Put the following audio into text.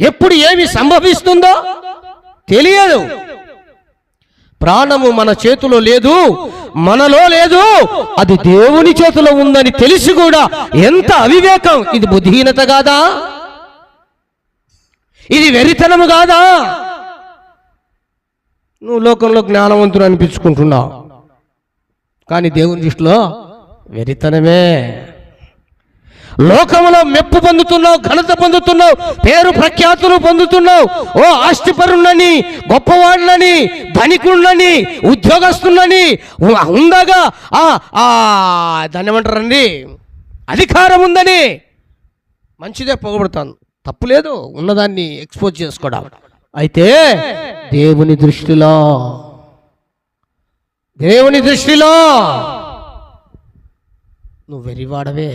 ఎప్పుడు ఏమి సంభవిస్తుందో తెలియదు. ప్రాణము మన చేతిలో లేదు మనలో లేదు అది దేవుని చేతిలో ఉందని తెలిసి కూడా ఎంత అవివేకం. ఇది బుద్ధిహీనత కాదా? ఇది వెరితనము కాదా? నువ్వు లోకంలో జ్ఞానవంతుడు అనిపించుకుంటున్నావు. కానీ దేవుని దృష్టిలో వెరితనమే. లోకంలో మెప్పు పొందుతున్నావు ఘనత పొందుతున్నావు పేరు ప్రఖ్యాతులు పొందుతున్నావు. ఓ ఆస్తిపరుణ్ణని గొప్పవాళ్ళని ధనికుణ్ణని ఉద్యోగస్తున్నని ఉందగా ఉండగా ఆ ఆ దాన్ని ఏమంటారండి అధికారం ఉందని మంచిదే పొగబడతాను. తప్పు లేదు ఉన్నదాన్ని ఎక్స్పోజ్ చేసుకోవడం. అయితే దేవుని దృష్టిలో దేవుని దృష్టిలో నువ్వు వెరివాడవే